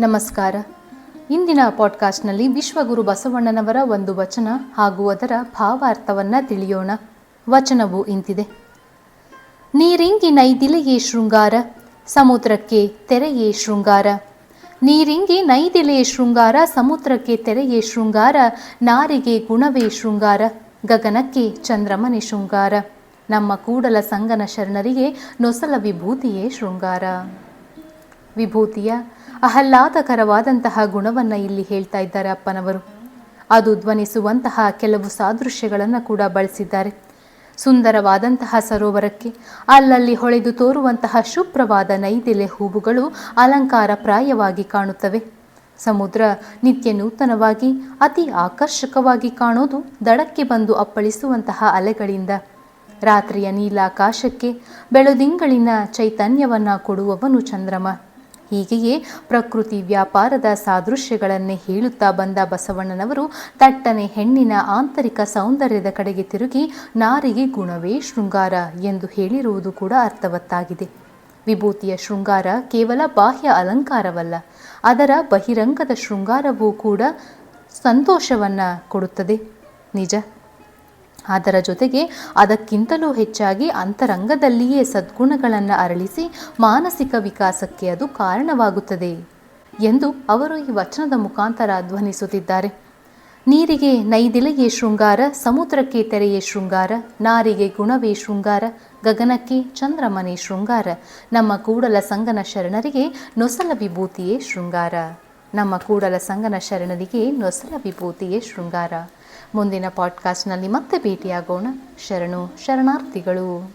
ನಮಸ್ಕಾರ. ಇಂದಿನ ಪಾಡ್ಕಾಸ್ಟ್ನಲ್ಲಿ ವಿಶ್ವಗುರು ಬಸವಣ್ಣನವರ ಒಂದು ವಚನ ಹಾಗೂ ಅದರ ಭಾವಾರ್ಥವನ್ನು ತಿಳಿಯೋಣ. ವಚನವು ಇಂತಿದೆ. ನೀರಿಂಗಿ ನೈದಿಲೆಯೇ ಶೃಂಗಾರ, ಸಮುದ್ರಕ್ಕೆ ತೆರೆಯೇ ಶೃಂಗಾರ. ನೀರಿಂಗಿ ನೈದಿಲೆ ಶೃಂಗಾರ, ಸಮುದ್ರಕ್ಕೆ ತೆರೆಯೇ ಶೃಂಗಾರ. ನಾರಿಗೆ ಗುಣವೇ ಶೃಂಗಾರ, ಗಗನಕ್ಕೆ ಚಂದ್ರಮನೆ ಶೃಂಗಾರ. ನಮ್ಮ ಕೂಡಲ ಸಂಗನ ಶರಣರಿಗೆ ನೊಸಲ ವಿಭೂತಿಯೇ ಶೃಂಗಾರ. ವಿಭೂತಿಯ ಆಹ್ಲಾದಕರವಾದಂತಹ ಗುಣವನ್ನು ಇಲ್ಲಿ ಹೇಳ್ತಾ ಇದ್ದಾರೆ ಅಪ್ಪನವರು. ಅದು ಧ್ವನಿಸುವಂತಹ ಕೆಲವು ಸಾದೃಶ್ಯಗಳನ್ನು ಕೂಡ ಬಳಸಿದ್ದಾರೆ. ಸುಂದರವಾದಂತಹ ಸರೋವರಕ್ಕೆ ಅಲ್ಲಲ್ಲಿ ಹೊಳೆದು ತೋರುವಂತಹ ಶುಭ್ರವಾದ ನೈದೆಲೆ ಹೂವುಗಳು ಅಲಂಕಾರ ಪ್ರಾಯವಾಗಿ ಕಾಣುತ್ತವೆ. ಸಮುದ್ರ ನಿತ್ಯ ನೂತನವಾಗಿ, ಅತಿ ಆಕರ್ಷಕವಾಗಿ ಕಾಣೋದು ದಡಕ್ಕೆ ಬಂದು ಅಪ್ಪಳಿಸುವಂತಹ ಅಲೆಗಳಿಂದ. ರಾತ್ರಿಯ ನೀಲಾಕಾಶಕ್ಕೆ ಬೆಳದಿಂಗಳಿನ ಚೈತನ್ಯವನ್ನು ಕೊಡುವವನು ಚಂದ್ರಮ. ಹೀಗೆಯೇ ಪ್ರಕೃತಿ ವ್ಯಾಪಾರದ ಸಾದೃಶ್ಯಗಳನ್ನೇ ಹೇಳುತ್ತಾ ಬಂದ ಬಸವಣ್ಣನವರು ತಟ್ಟನೆ ಹೆಣ್ಣಿನ ಆಂತರಿಕ ಸೌಂದರ್ಯದ ಕಡೆಗೆ ತಿರುಗಿ ನಾರಿಗೆ ಗುಣವೇ ಶೃಂಗಾರ ಎಂದು ಹೇಳಿರುವುದು ಕೂಡ ಅರ್ಥವತ್ತಾಗಿದೆ. ವಿಭೂತಿಯ ಶೃಂಗಾರ ಕೇವಲ ಬಾಹ್ಯ ಅಲಂಕಾರವಲ್ಲ, ಅದರ ಬಹಿರಂಗದ ಶೃಂಗಾರವೂ ಕೂಡ ಸಂತೋಷವನ್ನು ಕೊಡುತ್ತದೆ. ನಿಜ. ಅದರ ಜೊತೆಗೆ ಅದಕ್ಕಿಂತಲೂ ಹೆಚ್ಚಾಗಿ ಅಂತರಂಗದಲ್ಲಿಯೇ ಸದ್ಗುಣಗಳನ್ನು ಅರಳಿಸಿ ಮಾನಸಿಕ ವಿಕಾಸಕ್ಕೆ ಅದು ಕಾರಣವಾಗುತ್ತದೆ ಎಂದು ಅವರು ಈ ವಚನದ ಮುಖಾಂತರ ಧ್ವನಿಸುತ್ತಿದ್ದಾರೆ. ನೀರಿಗೆ ನೈದಿಲೆಯೇ ಶೃಂಗಾರ, ಸಮುದ್ರಕ್ಕೆ ತೆರೆಯೇ ಶೃಂಗಾರ, ನಾರಿಗೆ ಗುಣವೇ ಶೃಂಗಾರ, ಗಗನಕ್ಕೆ ಚಂದ್ರಮನೆ ಶೃಂಗಾರ, ನಮ್ಮ ಕೂಡಲ ಸಂಗನ ಶರಣರಿಗೆ ನೊಸಲ ವಿಭೂತಿಯೇ ಶೃಂಗಾರ. ನಮ್ಮ ಕೂಡಲ ಸಂಗನ ಶರಣರಿಗೆ ನೊಸಲ ವಿಭೂತಿಯೇ ಶೃಂಗಾರ. ಮುಂದಿನ ಪಾಡ್ಕಾಸ್ಟ್ನಲ್ಲಿ ಮತ್ತೆ ಭೇಟಿಯಾಗೋಣ. ಶರಣು ಶರಣಾರ್ಥಿಗಳು.